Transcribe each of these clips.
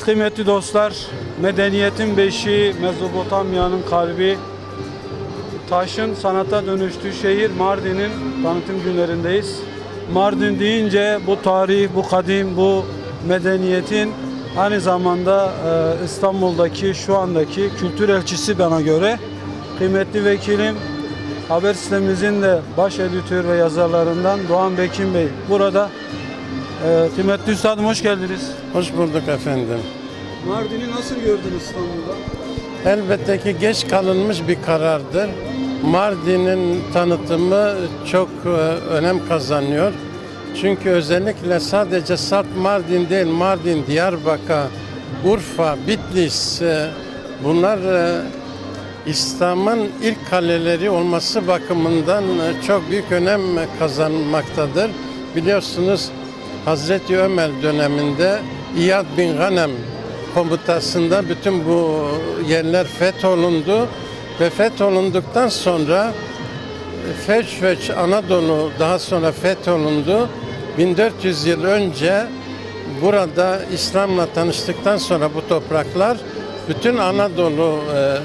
kıymetli dostlar, medeniyetin beşiği, Mezopotamya'nın kalbi, taşın sanata dönüştüğü şehir Mardin'in tanıtım günlerindeyiz. Mardin deyince bu tarih, bu kadim, bu medeniyetin aynı zamanda e, İstanbul'daki şu andaki kültür elçisi bana göre. Kıymetli vekilim, haber sitemizin de baş editör ve yazarlarından Doğan Bekin Bey. Burada e, kıymetli üstadım hoş geldiniz. Hoş bulduk efendim. Mardin'i nasıl gördünüz İstanbul'da? Elbette ki geç kalınmış bir karardır. Mardin'in tanıtımı çok e, önem kazanıyor. Çünkü özellikle sadece Sarp Mardin değil, Mardin, Diyarbakır, Urfa, Bitlis e, bunlar e, İslam'ın ilk kaleleri olması bakımından e, çok büyük önem kazanmaktadır. Biliyorsunuz Hazreti Ömer döneminde İyad bin Ghanem komutasında bütün bu yerler fetholundu ve fetholunduktan sonra Feç Anadolu daha sonra fetholundu. 1400 yıl önce burada İslam'la tanıştıktan sonra bu topraklar bütün Anadolu e,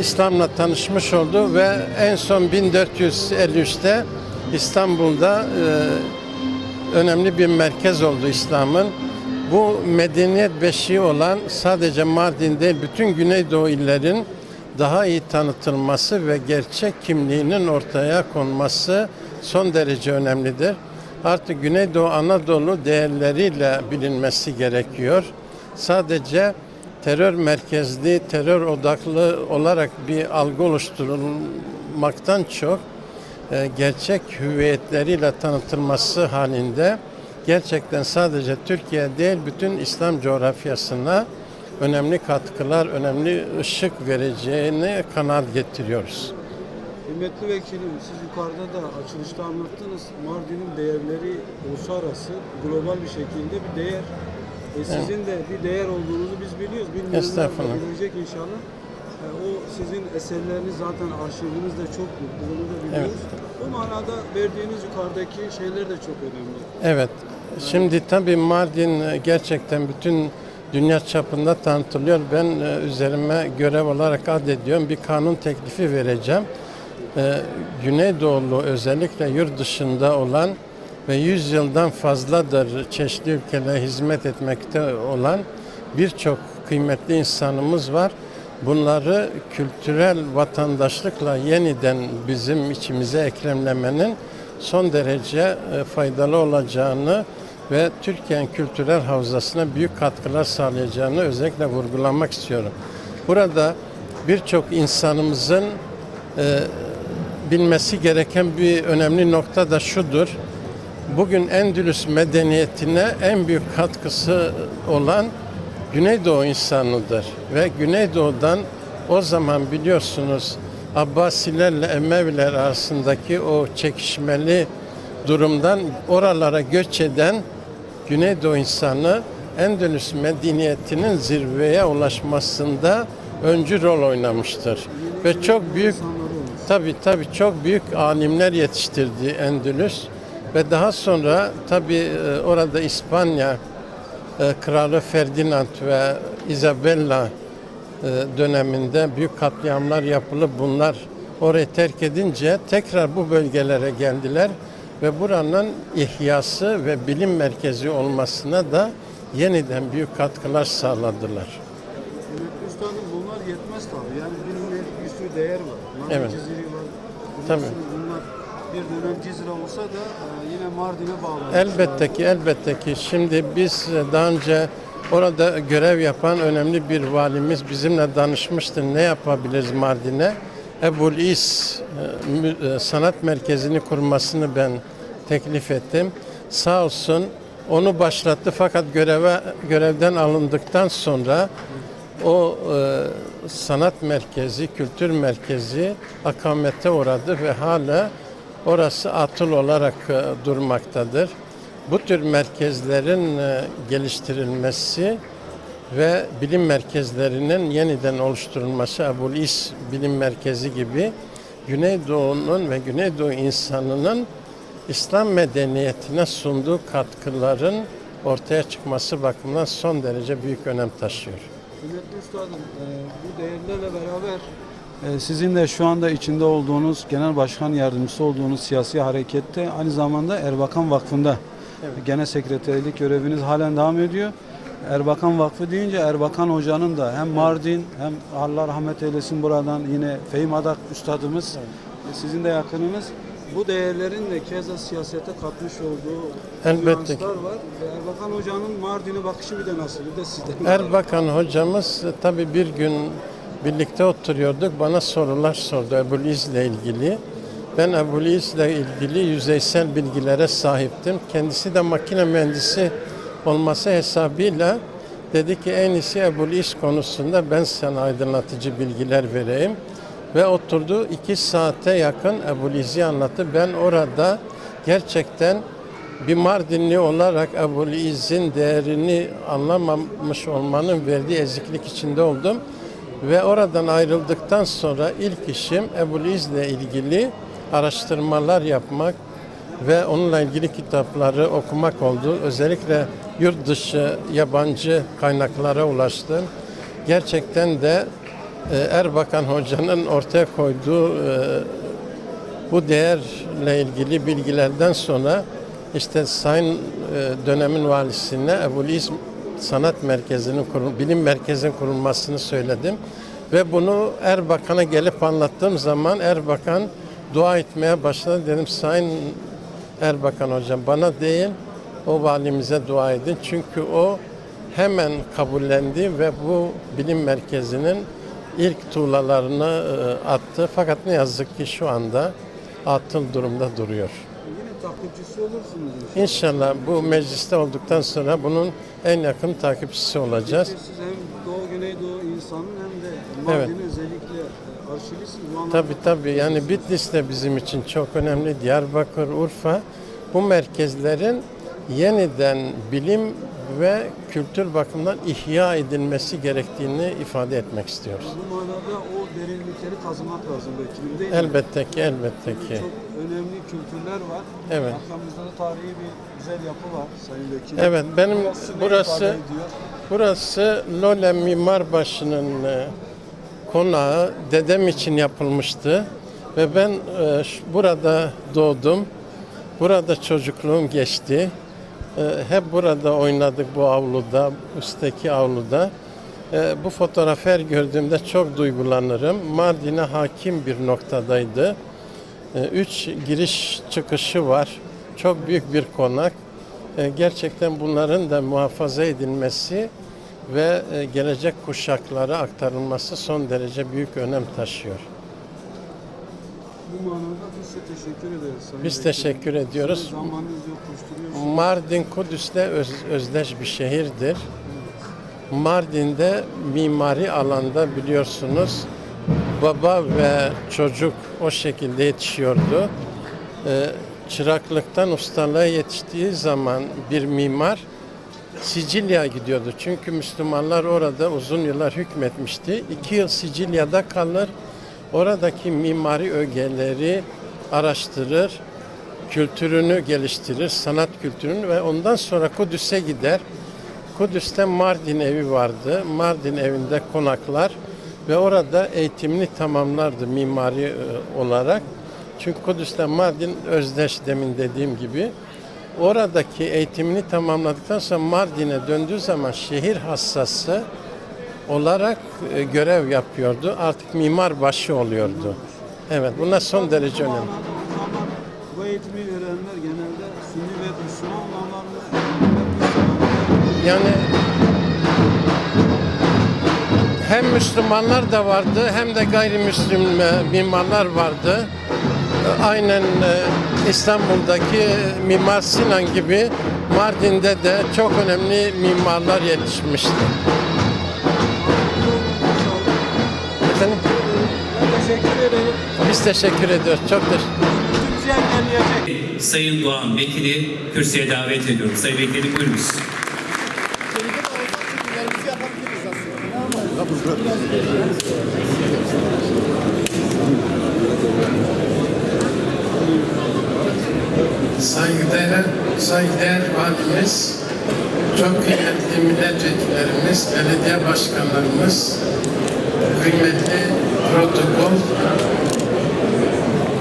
İslam'la tanışmış oldu ve en son 1453'te İstanbul'da e, önemli bir merkez oldu İslam'ın. Bu medeniyet beşiği olan sadece Mardin değil bütün Güneydoğu illerin daha iyi tanıtılması ve gerçek kimliğinin ortaya konması son derece önemlidir. Artık Güneydoğu Anadolu değerleriyle bilinmesi gerekiyor. Sadece terör merkezli, terör odaklı olarak bir algı oluşturulmaktan çok gerçek hüviyetleriyle tanıtılması halinde gerçekten sadece Türkiye değil bütün İslam coğrafyasına önemli katkılar, önemli ışık vereceğini kanaat getiriyoruz. Kıymetli vekilim, siz yukarıda da açılışta anlattınız. Mardin'in değerleri uluslararası, global bir şekilde bir değer. E sizin de bir değer olduğunuzu biz biliyoruz. De Estağfurullah. bilecek inşallah. E, o sizin eserleriniz zaten arşiviniz de çok büyük. Biz onu da biliyoruz. Bu manada verdiğiniz yukarıdaki şeyler de çok önemli. Evet. Şimdi tabii Mardin e, gerçekten bütün dünya çapında tanıtılıyor. Ben e, üzerime görev olarak addediyorum. Bir kanun teklifi vereceğim. E, Güneydoğulu özellikle yurt dışında olan ve 100 yıldan fazladır çeşitli ülkelere hizmet etmekte olan birçok kıymetli insanımız var. Bunları kültürel vatandaşlıkla yeniden bizim içimize eklemlemenin son derece e, faydalı olacağını ve Türkiye'nin kültürel havzasına büyük katkılar sağlayacağını özellikle vurgulamak istiyorum. Burada birçok insanımızın e, bilmesi gereken bir önemli nokta da şudur. Bugün Endülüs medeniyetine en büyük katkısı olan Güneydoğu insanıdır ve Güneydoğu'dan o zaman biliyorsunuz Abbasilerle Emeviler arasındaki o çekişmeli durumdan oralara göç eden Güneydoğu insanı Endülüs medeniyetinin zirveye ulaşmasında öncü rol oynamıştır. Ve çok büyük tabi tabi çok büyük alimler yetiştirdi Endülüs ve daha sonra tabi orada İspanya e, Kralı Ferdinand ve Isabella e, döneminde büyük katliamlar yapılıp bunlar orayı terk edince tekrar bu bölgelere geldiler ve buranın ihyası ve bilim merkezi olmasına da yeniden büyük katkılar sağladılar. Üstadım bunlar yetmez tabii. Yani bilimde bir sürü değer var. Bunlar Evet. Var. Tabii. Cizre olsa da e, yine Mardin'e bağlı. Elbette ki, elbette ki. Şimdi biz e, daha önce orada görev yapan önemli bir valimiz bizimle danışmıştı. Ne yapabiliriz Mardin'e? Ebul İs e, mü- e, sanat merkezini kurmasını ben teklif ettim. Sağ olsun onu başlattı fakat göreve görevden alındıktan sonra o e, sanat merkezi, kültür merkezi akamete uğradı ve hala orası atıl olarak e, durmaktadır. Bu tür merkezlerin e, geliştirilmesi ve bilim merkezlerinin yeniden oluşturulması, Ebul İs Bilim Merkezi gibi Güneydoğu'nun ve Güneydoğu insanının İslam medeniyetine sunduğu katkıların ortaya çıkması bakımından son derece büyük önem taşıyor. Kıymetli üstadım, e, bu değerlerle beraber sizin de şu anda içinde olduğunuz, genel başkan yardımcısı olduğunuz siyasi harekette aynı zamanda Erbakan Vakfı'nda genel sekreterlik göreviniz halen devam ediyor. Erbakan Vakfı deyince Erbakan Hoca'nın da hem Mardin hem Allah rahmet eylesin buradan yine Fehim Adak üstadımız e, sizin de yakınınız. Bu değerlerin de keza siyasete katmış olduğu Elbette var. Erbakan Hoca'nın Mardin'e bakışı bir de nasıl? Bir de sizden. Erbakan hocamız e, tabii bir gün birlikte oturuyorduk. Bana sorular sordu Ebu'l-İz'le ilgili. Ben Ebu'l-İz'le ilgili yüzeysel bilgilere sahiptim. Kendisi de makine mühendisi olması hesabıyla dedi ki en iyisi Ebu'l-İz konusunda ben sana aydınlatıcı bilgiler vereyim. Ve oturdu iki saate yakın Ebu'l-İz'i anlattı. Ben orada gerçekten bir Mardinli olarak Ebu'l İzz'in değerini anlamamış olmanın verdiği eziklik içinde oldum. Ve oradan ayrıldıktan sonra ilk işim Ebu'l İzz'le ilgili araştırmalar yapmak ve onunla ilgili kitapları okumak oldu. Özellikle yurt dışı yabancı kaynaklara ulaştım. Gerçekten de e, Erbakan Hoca'nın ortaya koyduğu e, bu değerle ilgili bilgilerden sonra işte Sayın e, dönemin valisine Ebu'l-İz Sanat Merkezi'nin kurul, bilim merkezinin kurulmasını söyledim. Ve bunu Erbakan'a gelip anlattığım zaman Erbakan dua etmeye başladı. Dedim Sayın Erbakan hocam bana değil o valimize dua edin. Çünkü o hemen kabullendi ve bu bilim merkezinin ilk tuğlalarını e, attı. Fakat ne yazık ki şu anda atıl durumda duruyor. Takipçisi olursunuz inşallah. İnşallah bu mecliste olduktan sonra bunun en yakın takipçisi olacağız. Siz hem Doğu Güneydoğu insanın hem de Mardin'in Evet. özellikle arşivisiniz. Bu anlamda Tabii tabii yani Bitlis de bizim için çok önemli. Diyarbakır, Urfa bu merkezlerin yeniden bilim ve kültür bakımından ihya edilmesi gerektiğini ifade etmek istiyoruz. Bu manada o derinlikleri kazımak lazım belki değil mi? Elbette ki, elbette ki. Çok önemli kültürler var. Evet. Arkamızda da tarihi bir güzel yapı var Sayın Vekil. Evet, benim Burası burası burası Lole Mimarbaşı'nın e, konağı dedem için yapılmıştı ve ben e, burada doğdum. Burada çocukluğum geçti. E, Hep burada oynadık bu avluda, üstteki avluda. E, Bu fotoğrafı her gördüğümde çok duygulanırım. Mardin'e hakim bir noktadaydı. E, Üç giriş çıkışı var. Çok büyük bir konak. Gerçekten bunların da muhafaza edilmesi ve e, gelecek kuşaklara aktarılması son derece büyük önem taşıyor. Bu manada biz size teşekkür ederiz Sayın Biz Vekil. teşekkür ediyoruz. Sizin zamanınız yok, koşturuyorsunuz. Mardin Kudüs'le öz- özdeş bir şehirdir. Mardin'de mimari alanda biliyorsunuz baba ve çocuk o şekilde yetişiyordu. Ee, çıraklıktan ustalığa yetiştiği zaman bir mimar Sicilya'ya gidiyordu. Çünkü Müslümanlar orada uzun yıllar hükmetmişti. İki yıl Sicilya'da kalır. Oradaki mimari ögeleri araştırır, kültürünü geliştirir, sanat kültürünü ve ondan sonra Kudüs'e gider. Kudüs'te Mardin evi vardı. Mardin evinde konaklar ve orada eğitimini tamamlardı mimari e, olarak. Çünkü Kudüs'te Mardin özdeş demin dediğim gibi. Oradaki eğitimini tamamladıktan sonra Mardin'e döndüğü zaman şehir hassası olarak e, görev yapıyordu. Artık mimar başı oluyordu. Evet, bunlar son derece önemli. Bu eğitimi verenler genelde Sünni ve Müslüman olanlar? Yani hem Müslümanlar da vardı hem de gayrimüslim e, mimarlar vardı. E, Aynen İstanbul'daki Mimar Sinan gibi Mardin'de de çok önemli mimarlar yetişmişti. Biz teşekkür ediyoruz. Çok teşekkür. Sayın Doğan Vekili kürsüye davet ediyorum. Sayın Vekilim buyurunuz. Saygıdeğer, saygıdeğer valimiz çok kıymetli milletvekillerimiz, belediye başkanlarımız, kıymetli protokol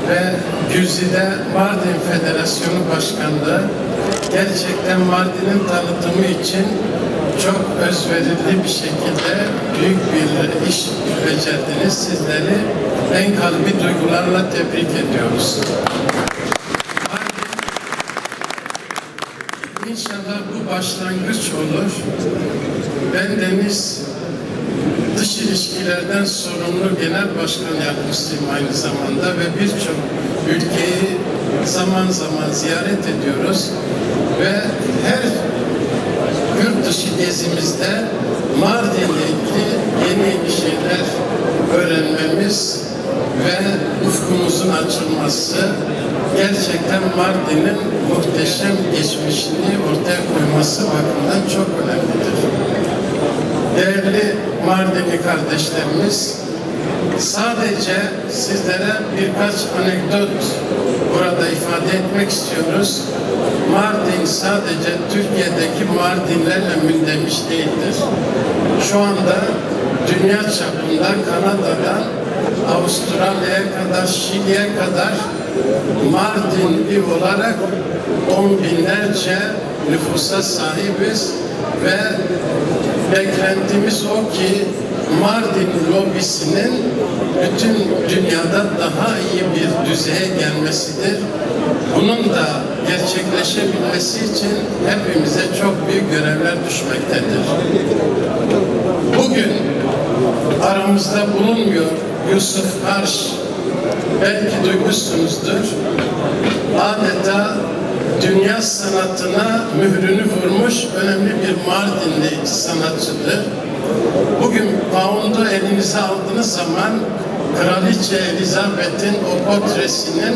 ve Güzide Mardin Federasyonu Başkanlığı gerçekten Mardin'in tanıtımı için çok özverili bir şekilde büyük bir iş becerdiniz. Sizleri en kalbi duygularla tebrik ediyoruz. Mardin İnşallah bu başlangıç olur. Ben Deniz Dış ilişkilerden sorumlu genel başkan yardımcısıyım aynı zamanda ve birçok ülkeyi zaman zaman ziyaret ediyoruz ve her yurt dışı gezimizde Mardin'le ilgili yeni yeni şeyler öğrenmemiz ve ufkumuzun açılması gerçekten Mardin'in muhteşem geçmişini ortaya koyması bakımından çok önemlidir. Değerli Mardinli kardeşlerimiz, sadece sizlere birkaç anekdot burada ifade etmek istiyoruz. Mardin sadece Türkiye'deki Mardinlerle mündemiş değildir. Şu anda dünya çapında Kanada'dan Avustralya'ya kadar, Şili'ye kadar Mardinli olarak on binlerce nüfusa sahibiz ve beklentimiz o ki Mardin lobisinin bütün dünyada daha iyi bir düzeye gelmesidir. Bunun da gerçekleşebilmesi için hepimize çok büyük görevler düşmektedir. Bugün aramızda bulunmuyor Yusuf Karş, belki duymuşsunuzdur. Adeta dünya sanatına mührünü vurmuş önemli bir Mardinli sanatçıdır. Bugün Pound'u elinize aldığınız zaman Kraliçe Elizabeth'in o portresinin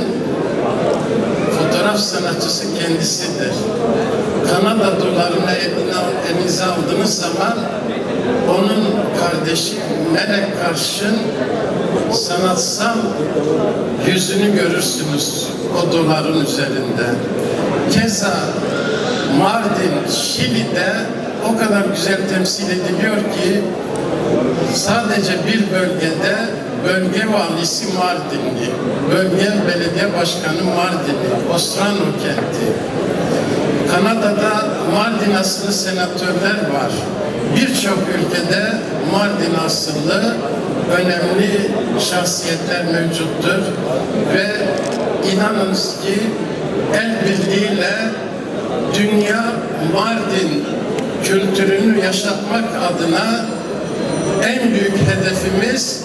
fotoğraf sanatçısı kendisidir. Kanada dolarını elinize aldığınız zaman onun kardeşi Melek Karş'ın sanatsal yüzünü görürsünüz o doların üzerinde. Keza Mardin, Şili'de o kadar güzel temsil ediliyor ki sadece bir bölgede bölge valisi Mardinli, bölge belediye başkanı Mardinli, Ostrano kenti. Kanada'da Mardin asıllı senatörler var. Birçok ülkede Mardin asıllı önemli şahsiyetler mevcuttur ve inanınız ki el birliğiyle dünya Mardin kültürünü yaşatmak adına en büyük hedefimiz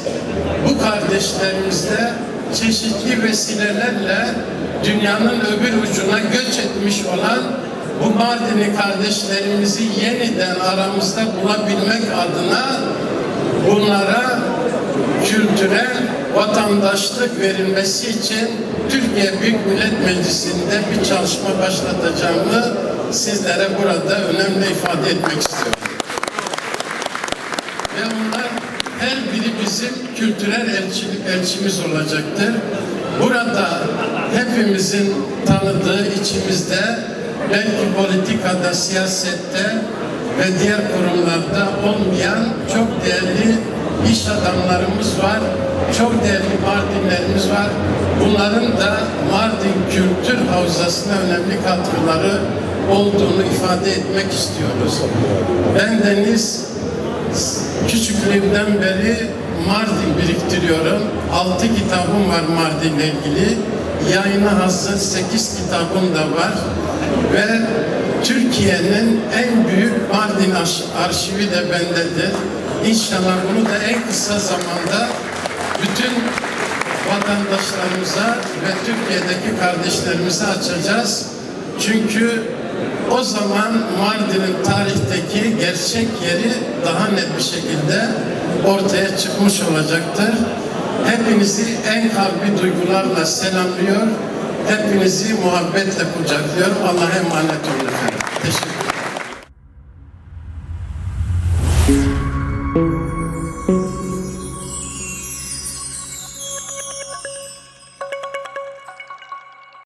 bu kardeşlerimizle çeşitli vesilelerle dünyanın öbür ucuna göç etmiş olan bu Mardinli kardeşlerimizi yeniden aramızda bulabilmek adına bunlara kültürel vatandaşlık verilmesi için Türkiye Büyük Millet Meclisi'nde bir çalışma başlatacağımı sizlere burada önemli ifade etmek istiyorum. Ve onlar her biri bizim kültürel elçilik elçimiz olacaktır. Burada hepimizin tanıdığı içimizde belki politikada, siyasette ve diğer kurumlarda olmayan çok değerli iş adamlarımız var. Çok değerli Mardinlerimiz var. Bunların da Mardin Kültür Havzası'na önemli katkıları olduğunu ifade etmek istiyoruz. Ben Deniz küçüklüğümden beri Mardin biriktiriyorum. Altı kitabım var Mardin'le ilgili. Yayına hazır sekiz kitabım da var. Ve Türkiye'nin en büyük Mardin arş- arşivi de bendedir. İnşallah bunu da en kısa zamanda bütün vatandaşlarımıza ve Türkiye'deki kardeşlerimize açacağız. Çünkü o zaman Mardin'in tarihteki gerçek yeri daha net bir şekilde ortaya çıkmış olacaktır. Hepinizi en kalbi duygularla selamlıyor. Hepinizi muhabbetle kucaklıyorum. Allah'a emanet olun efendim. Teşekkür.